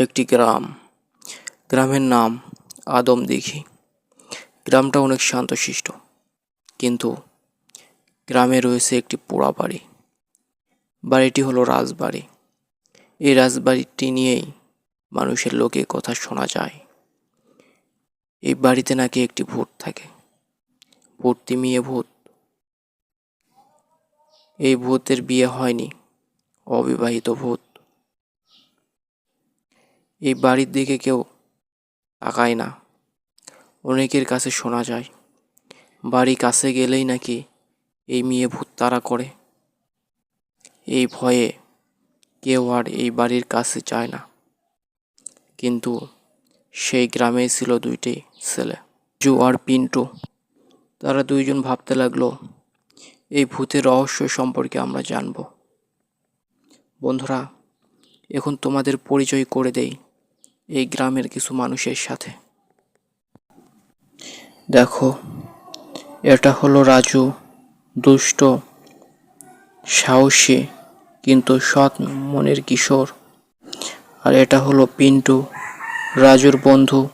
একটি গ্রাম। গ্রামের নাম আদমদিঘি গ্রামটা অনেক শান্তশিষ্ট। কিন্তু গ্রামে রয়েছে একটি পোড়া বাড়ি। বাড়িটি হলো রাজবাড়ি। এই রাজবাড়িটি নিয়েই মানুষের লোকে কথা শোনা যায়। এই বাড়িতে নাকি একটি ভূত থাকে। ভূতটি মেয়ে ভূত। এই ভূতের বিয়ে হয়নি। অবিবাহিত ভূত। এই বাড়ির দিকে কেউ তাকায় না। অনেকের কাছে শোনা যায়, বাড়ি কাছে গেলেই নাকি এই মেয়ে ভূত তারা করে। এই ভয়ে কেউ আর এই বাড়ির কাছে যায় না। কিন্তু সেই গ্রামেই ছিল দুইটি ছেলে, জু আর পিন্টু। তারা দুইজন ভাবতে লাগল, এই ভূতের রহস্য সম্পর্কে আমরা জানব। বন্ধুরা, এখন তোমাদের পরিচয় করে দেই। এই গ্রামের কিছু মানুষের সাথে। দেখো, এটা হলো রাজু, দুষ্ট, সাহসী, কিন্তু সৎ মনের কিশোর। আর এটা হলো পিন্টু, রাজুর বন্ধু,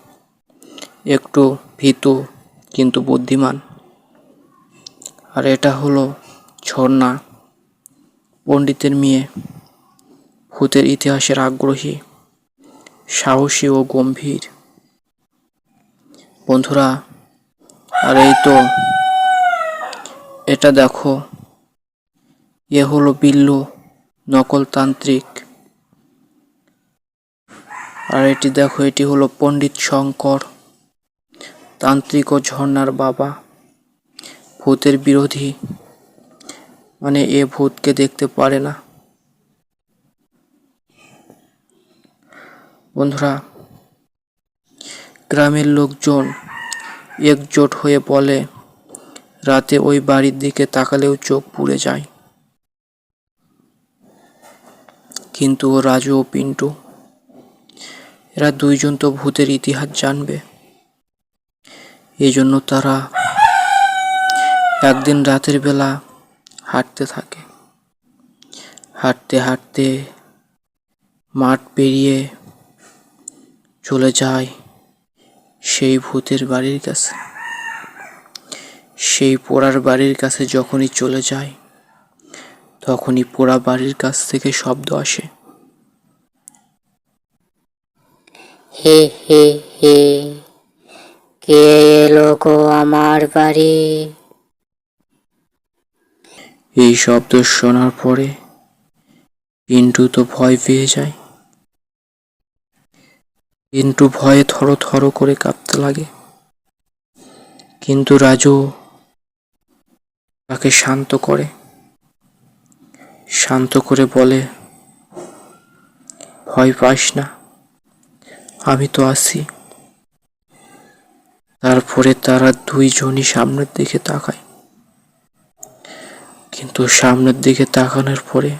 একটু ভীতু, কিন্তু বুদ্ধিমান। আর এটা হলো ঝর্ণা, পণ্ডিতের মেয়ে, ভূতের ইতিহাসের আগ্রহী। সাহসী ও গম্ভীর। বন্ধুরা, আর এই তো, এটা দেখো, এ হলো বিল্লু নকলতান্ত্রিক। আর এটি দেখো, এটি হলো পণ্ডিত শঙ্কর, তান্ত্রিক ও ঝর্ণার বাবা, ভূতের বিরোধী। মানে এ ভূতকে দেখতে পারে না। বন্ধুরা, গ্রামের লোকজন একজোট হয়ে বলে, রাতে ওই বাড়ির দিকে তাকালেও চোখ পুড়ে যায়। কিন্তু ও রাজু ও পিন্টু, এরা দুইজন তো ভূতের ইতিহাস জানবে। এজন্য তারা একদিন রাতের বেলা হাঁটতে থাকে। হাঁটতে হাঁটতে মাঠ পেরিয়ে চলে যায় সেই ভূতের বাড়ির কাছে। সেই পোড়ার বাড়ির কাছে যখনই চলে যায় তখনই পোড়া বাড়ির কাছ থেকে শব্দ আসে। হে হে হে কে এলো গো আমার বাড়ি? এই শব্দ শোনার পরে পিন্টু তো ভয় পেয়ে যায়। পিন্টু ভয়ে থরো থরো করে কাঁপতে লাগে। কিন্তু রাজু তাকে শান্ত করে। শান্ত করে বলে, ভয় পাস না, আমি তো আছি। তারপরে তারা দুইজনই সামনের দিকে তাকায়। কিন্তু সামনের দিকে তাকানোর পরে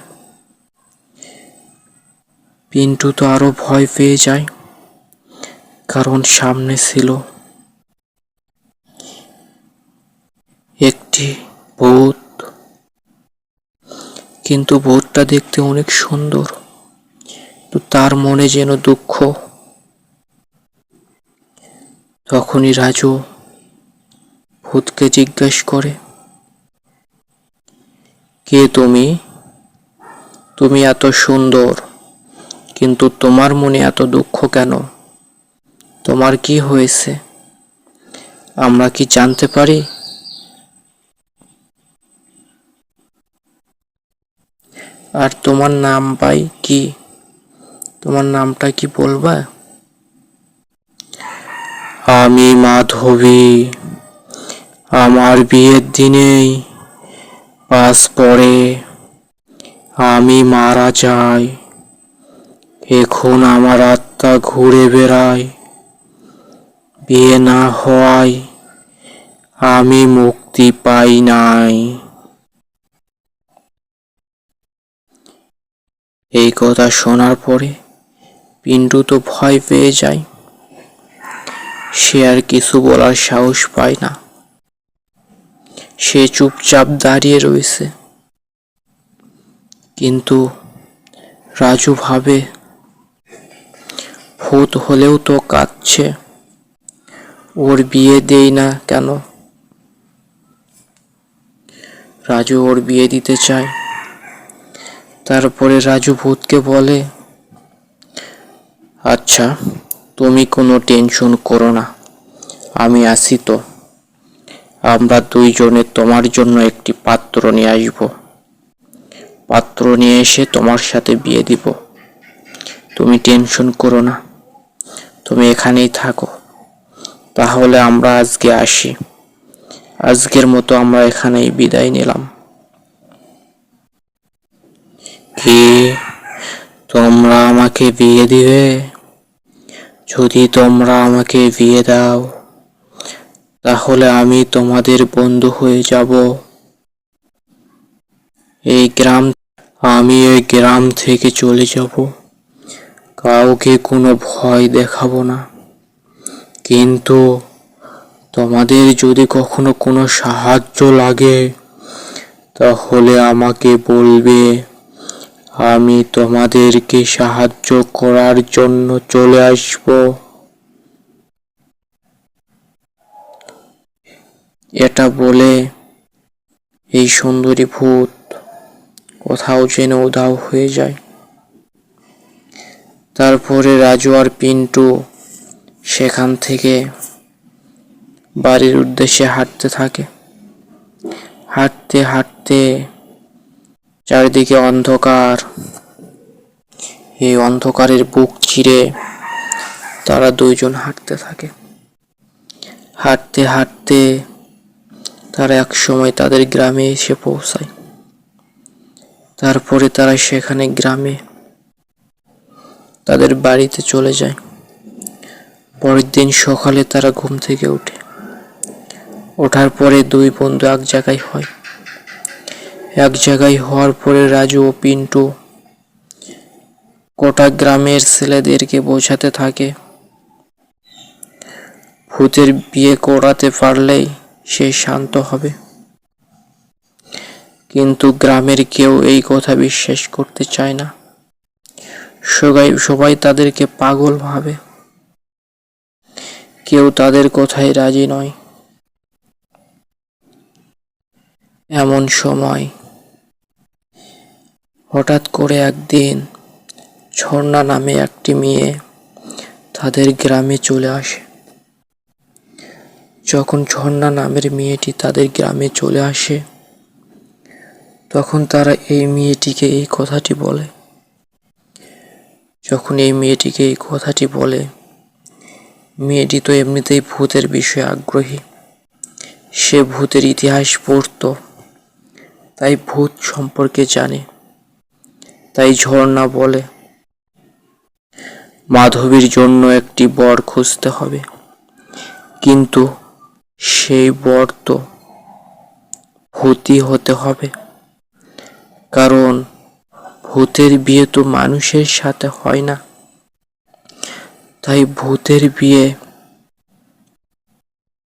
পিন্টু তো আরও ভয় পেয়ে যায়। কারণ সামনে ছিল একটি ভূত। কিন্তু ভূতটা দেখতে অনেক সুন্দর। তো তার মনে যেন দুঃখ। তখনই রাজু ভূতকে জিজ্ঞেস করে, কে তুমি? তুমি এত সুন্দর, কিন্তু তোমার মনে এত দুঃখ কেন? তোমার কি হয়েছে? আমরা কি জানতে পারি? আর তোমার নাম পাই কি? তোমার নামটা কি বলবা? আমি মাধবী। আমার বিয়ের দিনেই পাস পড়ে আমি মারা যাই। এখন আমার আত্মা ঘুরে বেড়ায়। বিয়ে না হওয়ায় আমি মুক্তি পাই নাই। এই কথা শোনার পরে পিন্টু তো ভয় পেয়ে যায়। সে আর কিছু বলার সাহস পায় না। সে চুপচাপ দাঁড়িয়ে রয়েছে। কিন্তু রাজু ভাবে, ভূত হলেও তো কাঁদছে। ওর বিয়ে দেই না কেন? রাজু ওর বিয়ে দিতে চায়। তারপরে রাজু ভূতকে বলে আচ্ছা তুমি কোনো টেনশন করো না, আমি আসি তো। আমরা দুইজনে তোমার জন্য একটি পাত্র নিয়ে আসব। পাত্র নিয়ে এসে তোমার সাথে বিয়ে দিব। তুমি টেনশন করো না। তুমি এখানেই থাকো। তাহলে আমরা আজকে আসি। আজকের মতো আমরা এখানেই বিদায় নিলাম। কি? তোমরা আমাকে বিয়ে দিবে? যদি তোমরা আমাকে বিয়ে দাও, তাহলে আমি তোমাদের বন্ধু হয়ে যাব। এই গ্রাম, আমি এই গ্রাম থেকে চলে যাব। কাউকে কোনো ভয় দেখাবো না। কিন্তু তোমাদের যদি কখনো কোনো সাহায্য লাগে, তাহলে আমাকে বলবে, আমি তোমাদেরকে সাহায্য করার জন্য চলে আসব। এটা বলে এই সুন্দরী ভূত কোথাও যেন উধাও হয়ে যায়। তারপরে রাজু আর পিন্টু সেখান থেকে বাড়ির উদ্দেশ্যে হাঁটতে থাকে। হাঁটতে হাঁটতে চারিদিকে অন্ধকার। এই অন্ধকারের বুক চিরে তারা দুইজন হাঁটতে থাকে। হাঁটতে হাঁটতে তারা এক সময় তাদের গ্রামে এসে পৌঁছায়। তারপরে তারা সেখানে গ্রামে তাদের বাড়িতে চলে যায়। পরের দিন সকালে তারা ঘুম থেকে ওঠে। ওঠার পরে দুই বন্ধু এক জায়গায় হয়। এক জায়গায় হওয়ার পরে রাজু ও পিন্টু গোটা গ্রামের ছেলেদেরকে বোঝাতে থাকে। ভূতের বিয়ে করাতে পারলেই সে শান্ত হবে। কিন্তু গ্রামের কেউ এই কথা বিশ্বাস করতে চায় না। সবাই সবাই তাদেরকে পাগল ভাবে। কেউ তাদের কথায় রাজি নয়। এমন সময় হঠাৎ করে একদিন ঝর্ণা নামে একটি মেয়ে তাদের গ্রামে চলে আসে। যখন ঝর্ণা নামের মেয়েটি তাদের গ্রামে চলে আসে, তখন তারা এই মেয়েটিকে এই কথাটি বলে। যখন এই মেয়েটিকে এই কথাটি বলে মেয়েটি তো এমনিতেই ভূতের বিষয়ে আগ্রহী। সে ভূতের ইতিহাস পড়তো, তাই ভূত সম্পর্কে জানে, তাই ঝর্ণা বলে। মাধবীর জন্য একটি বর খুঁজতে হবে, কিন্তু সেই বর তো ভূতই হতে হবে, কারণ ভূতের বিয়ে তো মানুষের সাথে হয় না। তাই ভূতের বিয়ে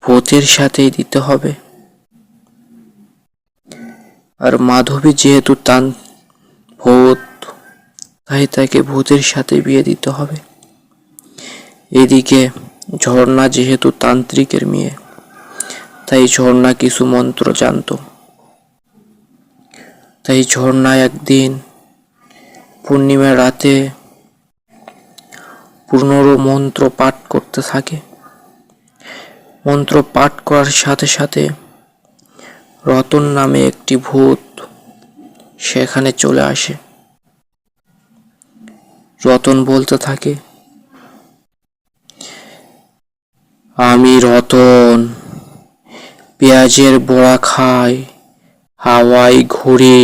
ভূতের সাথেই দিতে হবে। আর মাধবী যেহেতু তান ভূত, তাই তাকে ভূতের সাথে বিয়ে দিতে হবে। এদিকে ঝর্ণা যেহেতু তান্ত্রিকের মেয়ে, তাই ঝর্ণা কিছু মন্ত্র জানতো। তাই ঝর্ণা একদিন পূর্ণিমা রাতে পুনরো মন্ত্র পাঠ করতে থাকে। মন্ত্র পাঠ করার সাথে সাথে রতন নামে একটি ভূত সেখানে চলে আসে। রতন বলতে থাকে, আমি রতন, পেঁয়াজের বড়া খাই হাওয়াই ঘুরি।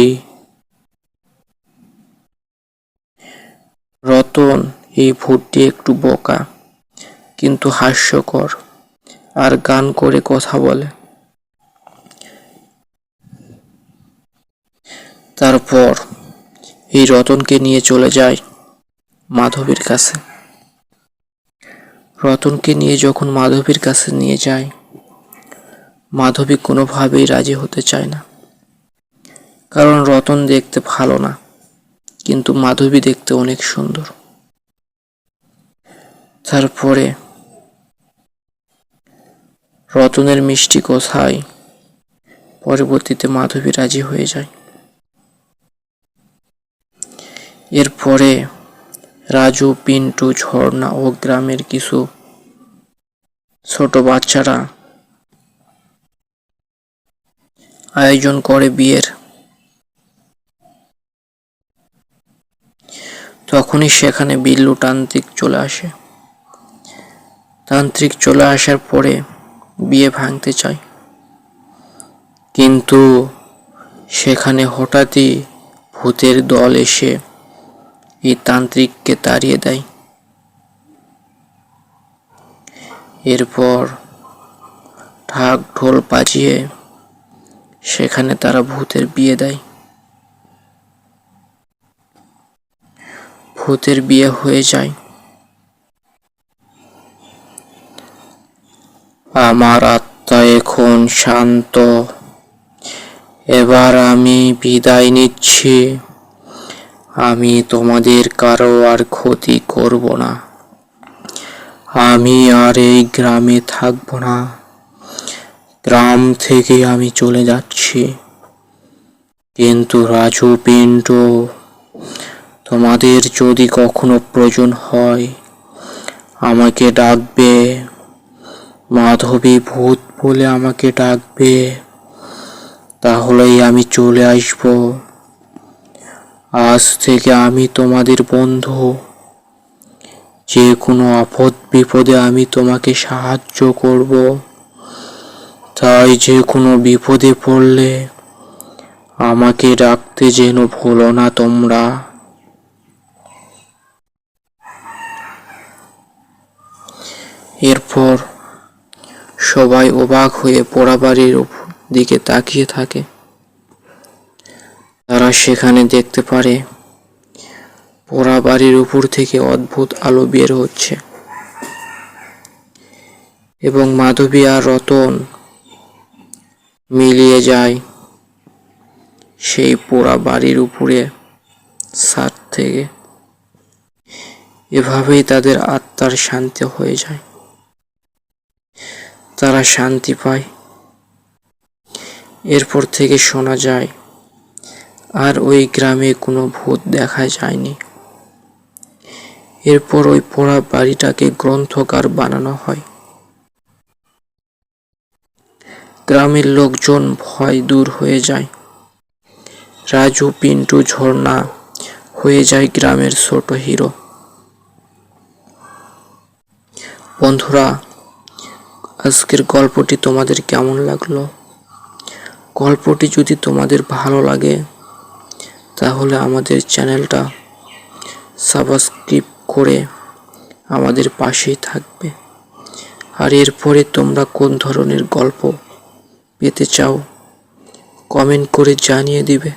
রতন এই ভূতটি একটু বোকা, কিন্তু হাস্যকর আর গান করে কথা বলে। তারপর এই রতনকে নিয়ে চলে যায় মাধবীর কাছে। রতনকে নিয়ে যখন মাধবীর কাছে নিয়ে যায়, মাধবী কোনোভাবেই রাজি হতে চায় না। কারণ রতন দেখতে ভালো না, কিন্তু মাধবী দেখতে অনেক সুন্দর। তারপরে রতনের মিষ্টি কথায় পরবর্তীতে মাধবী রাজি হয়ে যায়। এরপরে রাজু, পিন্টু, ঝর্ণা ও গ্রামের কিছু ছোট বাচ্চারা আয়োজন করে বিয়ের। তখনই সেখানে বিল্লু তান্ত্রিক চলে আসে। তান্ত্রিক চলে আসার পরে বিয়ে ভাঙতে চায়। কিন্তু সেখানে হঠাৎই ভূতের দল এসে এই তান্ত্রিককে তাড়িয়ে দেয়। এরপর ঢাক ঢোল বাজিয়ে সেখানে তারা ভূতের বিয়ে দেয়। ভূতের বিয়ে হয়ে যায়। আমার আত্মা এখন শান্ত। এবার আমি বিদায় নিচ্ছি। আমি তোমাদের কারও আর ক্ষতি করব না। আমি আর এই গ্রামে থাকব না। গ্রাম থেকে আমি চলে যাচ্ছি। কিন্তু রাজু, পিন্টু, তোমাদের যদি কখনো প্রয়োজন হয়, আমাকে ডাকবে। মাধবী ভূত বলে আমাকে ডাকবে, তাহলেই আমি চলে আসব। আজ থেকে আমি তোমাদের বন্ধু। যে কোনো আপদ বিপদে আমি তোমাকে সাহায্য করব। তাই যে কোনো বিপদে পড়লে আমাকে ডাকতে যেন ভুলো না তোমরা। এরপর সবাই অবাক হয়ে পোড়াবাড়ির দিকে তাকিয়ে থাকে। তারা সেখানে দেখতে পারে, পোড়া বাড়ির উপর থেকে অদ্ভুত আলো বের হচ্ছে। এবং মাধবী আর রতন মিলিয়ে যায় সেই পোড়া বাড়ির উপরে ছাদ থেকে। এভাবেই তাদের আত্মার শান্তি হয়ে যায়। তারা শান্তি পায়। এরপর থেকে শোনা যায়, আর ওই গ্রামে কোনো ভূত দেখা যায়নি। এরপর ওই পোড়া বাড়িটাকে গ্রন্থকার বানানো হয়। গ্রামের লোকজন ভয় দূর হয়ে যায়। রাজু, পিন্টু, ঝর্ণা হয়ে যায় গ্রামের ছোট হিরো। বন্ধুরা আজকের গল্পটি তোমাদের কেমন লাগল? গল্পটি যদি তোমাদের ভালো লাগে, তাহলে আমাদের চ্যানেলটা সাবস্ক্রাইব করে আমাদের পাশেই থাকবে। আর এরপরে তোমরা কোন ধরনের গল্প পেতে চাও, কমেন্ট করে জানিয়ে দিবে।